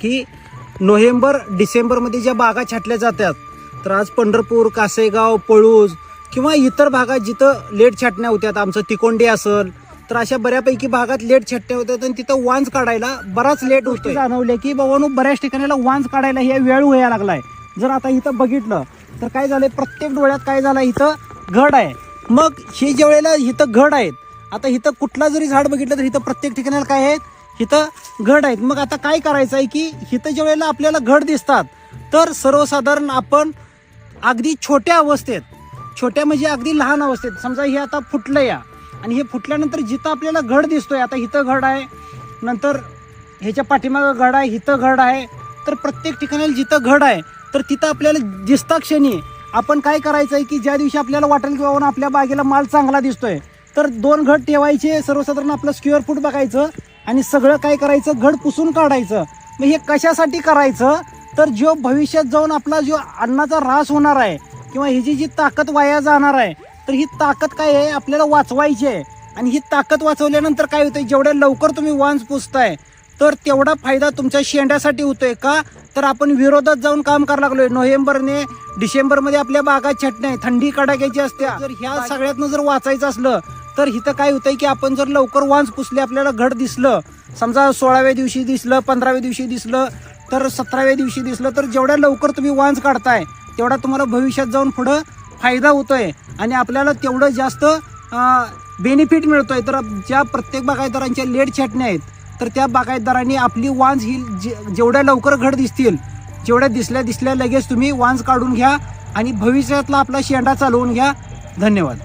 की नोव्हेंबर डिसेंबरमध्ये ज्या बागा छाटल्या जातात तर आज पंढरपूर कासेगाव पळूज किंवा इतर भागात जिथं लेट छाटण्या होत्यात आमचं तिकोंडी असेल तर अशा बऱ्यापैकी भागात लेट छाटण्या होत्यात आणि तिथं वांज काढायला बराच लेट होतो जाणवले की बाबांनो बऱ्याच ठिकाणीला वांज काढायला हे वेळ व्हायला लागलाय. जर आता इथं बघितलं तर काय झालंय? प्रत्येक डोळ्यात काय झालं इथं घड आहे. मग हे ज्या वेळेला इथं घड आहेत आता इथं कुठला जरी झाड बघितलं तर इथं प्रत्येक ठिकाणी काय आहेत इथं घड आहेत. मग आता काय करायचं आहे की इथं ज्या वेळेला आपल्याला घड दिसतात तर सर्वसाधारण आपण अगदी छोट्या अवस्थेत छोट्या म्हणजे अगदी लहान अवस्थेत समजा हे आता फुटलं या आणि हे फुटल्यानंतर जिथं आपल्याला घड दिसतोय आता इथं घड आहे नंतर ह्याच्या पाठीमागं घड आहे इथं घड आहे तर प्रत्येक ठिकाणी जिथं घड आहे तर तिथं आपल्याला दिसता क्षणी आपण काय करायचं आहे की ज्या दिवशी आपल्याला वाटेल की बाबा आपल्या बागेला माल चांगला दिसतोय तर दोन घड ठेवायचे सर्वसाधारण आपलं स्क्वेअर फूट बघायचं आणि सगळं काय करायचं? घड पुसून काढायचं. मग हे कशासाठी करायचं? तर जो भविष्यात जाऊन आपला जो अन्नाचा ऱ्हास होणार आहे किंवा ह्याची जी ताकद वाया जाणार आहे तर ही ताकद काय आहे? आपल्याला वाचवायची आहे. आणि ही ताकद वाचवल्यानंतर काय होतंय? जेवढ्या लवकर तुम्ही वांस पुसताय तर तेवढा फायदा तुमच्या शेंड्यासाठी होतोय का? तर आपण विरोधात जाऊन काम करायला लागलोय. नोव्हेंबरने डिसेंबरमध्ये आपल्या बागात छटणे थंडी कडाक्याची असते. जर ह्या सगळ्यातनं जर वाचायचं असलं तर इथं काय होतंय की आपण जर लवकर वांस पुसले आपल्याला घड दिसलं समजा सोळाव्या दिवशी दिसलं पंधराव्या दिवशी दिसलं तर सतराव्या दिवशी दिसलं तर जेवढ्या लवकर तुम्ही वांस काढताय तेवढा तुम्हाला भविष्यात जाऊन पुढं फायदा होतोय. आणि आपल्याला तेवढं जास्त बेनिफिट मिळतोय. तर ज्या प्रत्येक बागायतदारांच्या लेट छाटण्या आहेत तर त्या बागायतदारांनी आपली वांज ही जे- जेवढ्या लवकर घड दिसतील जेवढ्या दिसल्या दिसल्या लगेच तुम्ही वांज काढून घ्या आणि भविष्यातला आपला शेंडा चालवून घ्या. धन्यवाद.